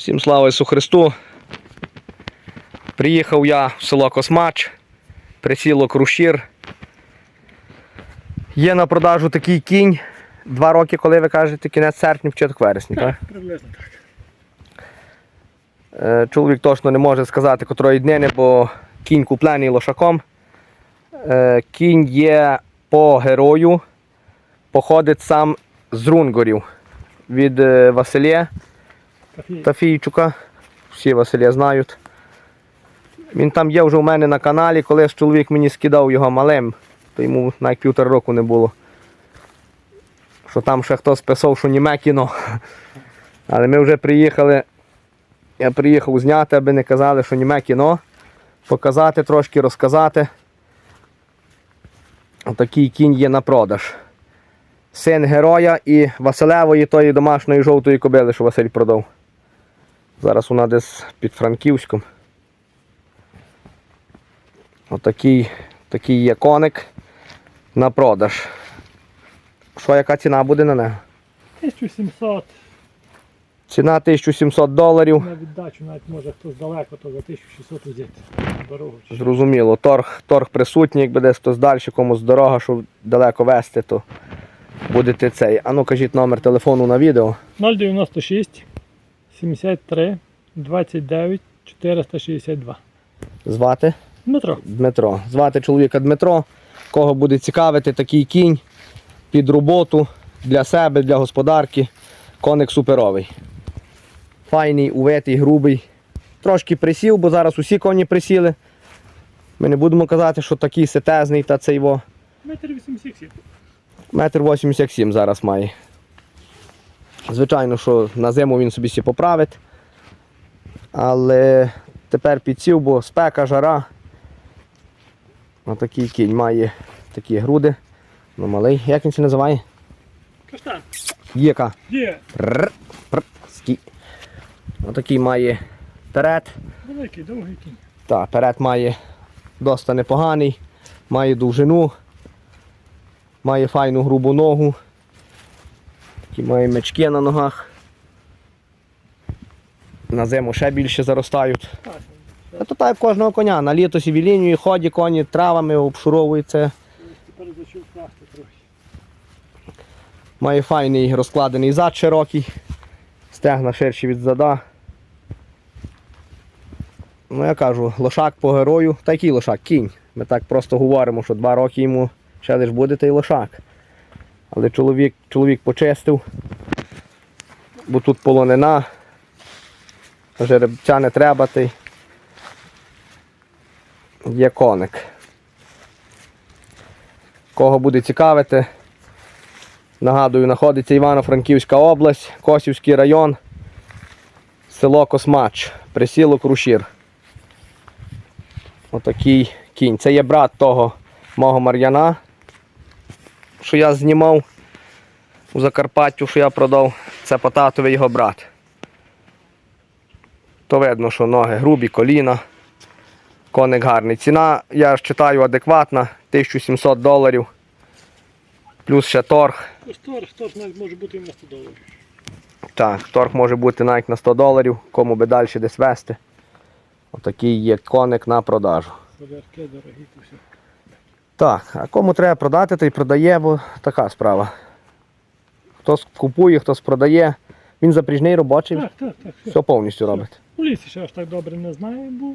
Всім слава Ісу Христу. Приїхав я в село Космач, присілок Рушір. Є на продажу такий кінь. Два роки, коли ви кажете, кінець серпня, початок вересня. Так? Приблизно так. Е, Чоловік точно не може сказати, котрої днини, бо кінь куплений лошаком. Е, Кінь є по герою, походить сам з Рунгорів від е, Василія. Тафійчука. Всі Василя знають. Він там є вже у мене на каналі, колись чоловік мені скидав його малим, то йому навіть півтора року не було. Що там ще хтось писав, що німе кіно. Але ми вже приїхали. Я приїхав зняти, аби не казали, що німе кіно. Показати трошки, розказати. Отакий кінь є на продаж. Син героя і Василевої тої домашньої жовтої кобили, що Василь продав. Зараз вона десь під Франківськом. Отакий такий є коник на продаж. Що яка ціна буде на нього? 1700 Ціна 1700 доларів. на віддачу, навіть може хтось далеко, то за 1600 взяти на дорогу. чи що. Зрозуміло, торг, торг присутній, якби десь хтось далі, комусь дорога, щоб далеко вести, то будете цей. А ну кажіть номер телефону на відео. 096 73 29 462. Звати Дмитро. Дмитро. Звати чоловіка Дмитро. Кого буде цікавити такий кінь під роботу для себе, для господарки. Коник суперовий. Файний, увитий, грубий. Трошки присів, бо зараз усі коні присіли. Ми не будемо казати, що такий сетезний та цей во. Метр 87. Метр 87 зараз має. Звичайно, що на зиму він собі сі поправить. Але тепер підсів, бо спека, жара. Отакий кінь має такі груди. Ну, малий. Як він це називає? Каштан. Єка. Є. Отакий має перед. Великий, довгий кінь. Так, перед має доста непоганий, має довжину, має файну грубу ногу, такі має мечки на ногах. На зиму ще більше заростають. А так кожного коня. На літо сі лінію ході, коні травами трохи. Має файний розкладений зад широкий, стегна ширші від зада. Ну, я кажу, лошак по герою. Та який лошак? Кінь. Ми так просто говоримо, що два роки йому ще лиш буде той лошак. Але чоловік, чоловік почистив, бо тут полонина. Жеребця не треба, той є коник. Кого буде цікавити, Нагадую, знаходиться Івано-Франківська область, Косівський район, село Космач, присілок Рушір. Отакий кінь. Це є брат того мого Мар'яна, що я знімав у Закарпаттю, що я продав. Це по татові його брат. То видно, що ноги грубі, коліна. Коник гарний. Ціна, я ж читаю, адекватна, 1700 доларів. Плюс ще торг. Стор, стор навіть може бути і на 100 доларів. Так, торг може бути навіть на 100 доларів, кому би далі десь вести. Отакий є коник на продажу. Солярки дорогі, то все. Так, а кому треба продати, той продає, бо така справа. Хтось купує, хтось продає. Він запріжний робочий, Так, так, так. Все. повністю робить. У лісі ще аж так добре не знаю, бо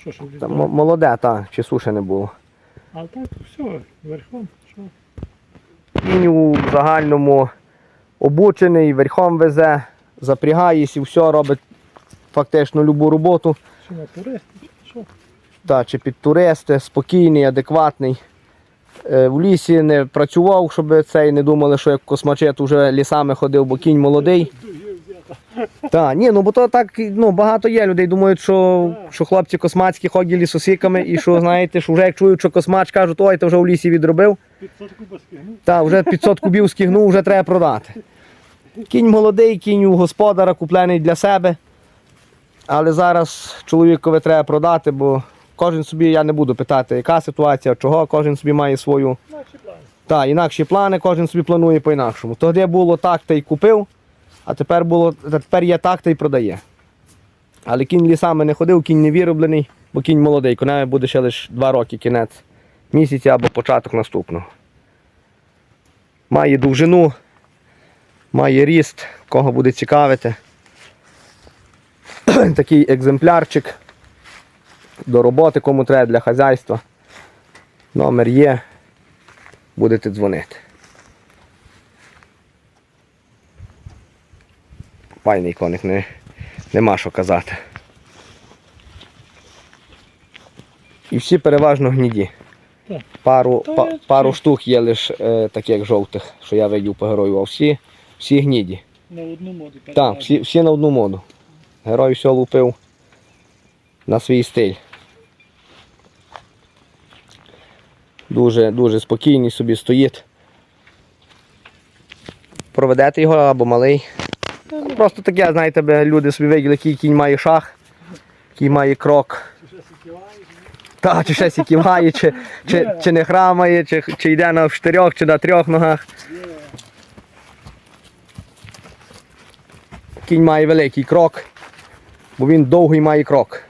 що ж в лісі. Та м- молоде, так, чи суші не було. Але так, все, верхом, що. Він у загальному обучений, верхом везе, запрягаєсь і все робить фактично любу роботу. Що на туристи, що. Та, чи під туристи, спокійний, адекватний. Е, В лісі не працював, щоб цей не думали, що як космачет уже лісами ходив, бо кінь молодий. Та, ні, ну бо то так ну, багато є людей, думають, що, що хлопці космацькі ходять лісосіками і що, знаєте, що вже як чують, що космач кажуть, ой, ти вже в лісі відробив. 500 кубів скигнув. Та, вже 500 кубів скигнув, вже треба продати. Кінь молодий, кінь у господара, куплений для себе. Але зараз чоловікові треба продати, бо кожен собі, я не буду питати, яка ситуація, чого, кожен собі має свою. Наші плани. Та, інакші плани, кожен собі планує по-інакшому. Тоді було так, та й купив, а тепер було, тепер є так, та й продає. Але кінь лісами не ходив, кінь не вироблений, бо кінь молодий, коневі буде ще лише 2 роки кінець місяця або початок наступного. Має довжину, має ріст, кого буде цікавити. Такий екземплярчик до роботи, кому треба для хазяйства. Номер є. Будете дзвонити. Файний коник, не, нема що казати. І всі переважно гніді. Пару, па, пару штук є лише е, таких жовтих, що я видів по герою, а всі, всі гніді. На одну моду. Так, всі, всі на одну моду. Герой все лупив на свій стиль. Дуже, дуже спокійний собі стоїть. Проведете його або малий. Просто таке, знаєте, люди собі виділи, який кінь має шах, який має крок. Та, чи ще сіківає, чи, чи, чи не храмає, чи, чи йде на чотирьох, чи на трьох ногах. Кінь має великий крок, бо він довгий має крок.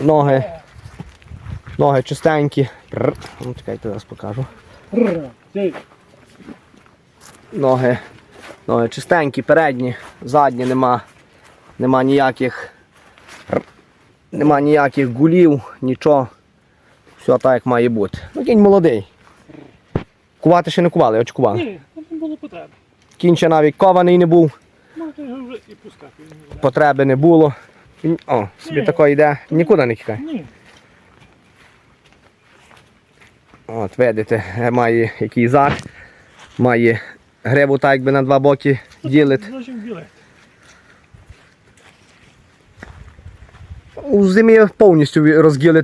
Ноги. Ноги чистенькі. Ну, чекайте, зараз покажу. Ноги. Ноги чистенькі, передні, задні нема. Нема ніяких. Нема ніяких гулів, нічого. Все так, як має бути. Ну, кінь молодий. Кувати ще не кували, очкували. Ні, не було потреби. Кінь ще навіть кований не був, Ну, то вже і пускати. потреби не було. О, собі тако йде, нікуди не тікає. Ні. От, видите, має який зад, має грибу так якби на два боки ділить. У зимі повністю ві-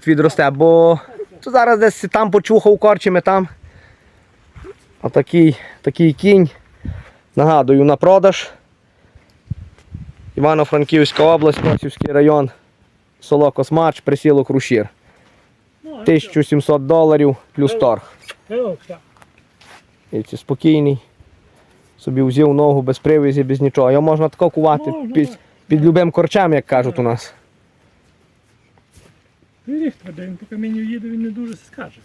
відросте, бо то зараз десь там почухав корчами там. Отакий такий кінь. Нагадую, на продаж. Івано-Франківська область, Косівський район, село Космач, присілок Рушір. Ну, а 1700 доларів плюс торг. що? Е. І це спокійний. Собі взяв ногу без привязі, без нічого. Його можна тако кувати Можна, під, під любим корчем, як кажуть у нас. Він поки мені їде, він не дуже скаже.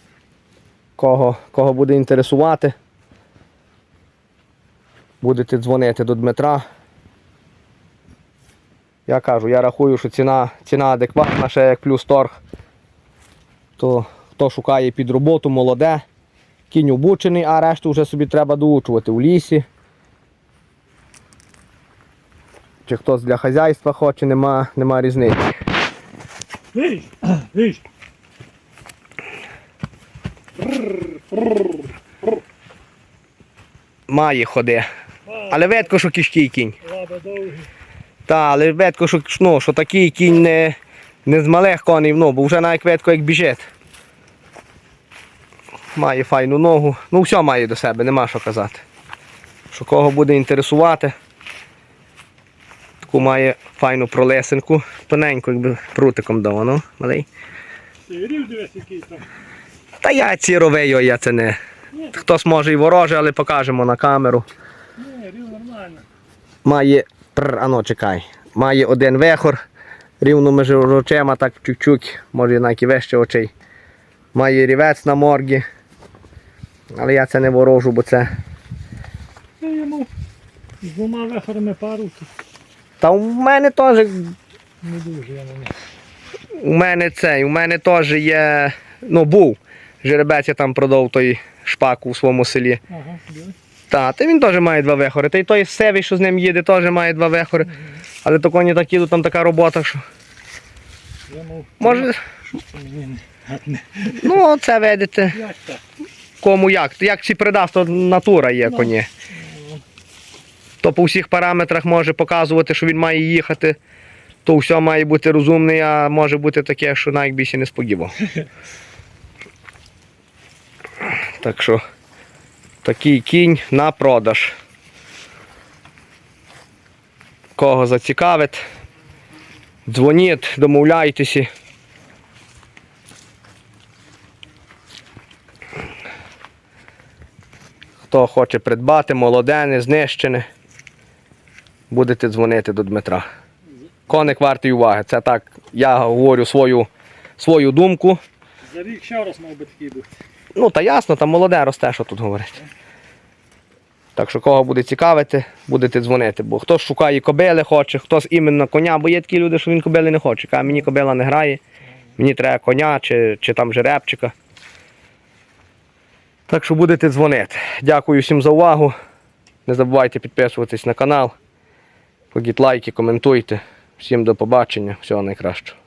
Кого, кого буде інтересувати. Будете дзвонити до Дмитра. Я кажу, я рахую, що ціна, ціна адекватна, ще як плюс торг. То хто шукає під роботу, молоде, кінь обучений, а решту вже собі треба доучувати у лісі. Чи хтось для хазяйства хоче, нема, нема різниці. Має ходи. Але видко, що кішкий кінь. Та, але видко, що, ну, що такий кінь не, не з малих коней, ну, бо вже навіть видко як біжить. Має файну ногу. Ну, все має до себе, нема що казати. Що кого буде інтересувати. Таку має файну пролесенку, тоненьку, якби прутиком дав, ну, малий. Та я ці ровею, я це не. Хтось може і вороже, але покажемо на камеру. ні, рів нормально. Має. Пр, ано, чекай. Має один вехор, рівно між очима, так чуть-чуть, може навіть і вище очей. Має рівець на моргі. Але я це не ворожу, бо це. Я йому з двома вехорами пару, Та у мене теж. не дуже я на них. У мене цей, у мене теж є. Ну, був. Жеребець я там продав той шпак у своєму селі. Ага, дивись. Та, він теж має два вехори. Та й той севий, що з ним їде, теж має два вехори. Але то коні так їдуть, там така робота, що. Я мов, Може. Ну, це видите. Як так? Кому як? Як ці придасть, то натура є Ну. коні. То по всіх параметрах може показувати, що він має їхати. То все має бути розумний, а може бути таке, що навіть більше не сподівав. Так що такий кінь на продаж. Кого зацікавить, дзвоніть, домовляйтеся. Хто хоче придбати, молоде, не знищене. будете дзвонити до Дмитра. Коник вартий уваги. Це так, я говорю свою, свою думку. За рік ще раз мав би такий бути. Ну, та ясно, там молоде росте, що тут говорити. Так що кого буде цікавити, будете дзвонити. Бо хтось шукає кобили хоче, хтось іменно коня, бо є такі люди, що він кобили не хоче. Каже, мені кобила не грає, мені треба коня чи, чи там жеребчика. Так що будете дзвонити. Дякую всім за увагу. Не забувайте підписуватись на канал. Кладіть лайки, коментуйте. Всім до побачення, всього найкращого.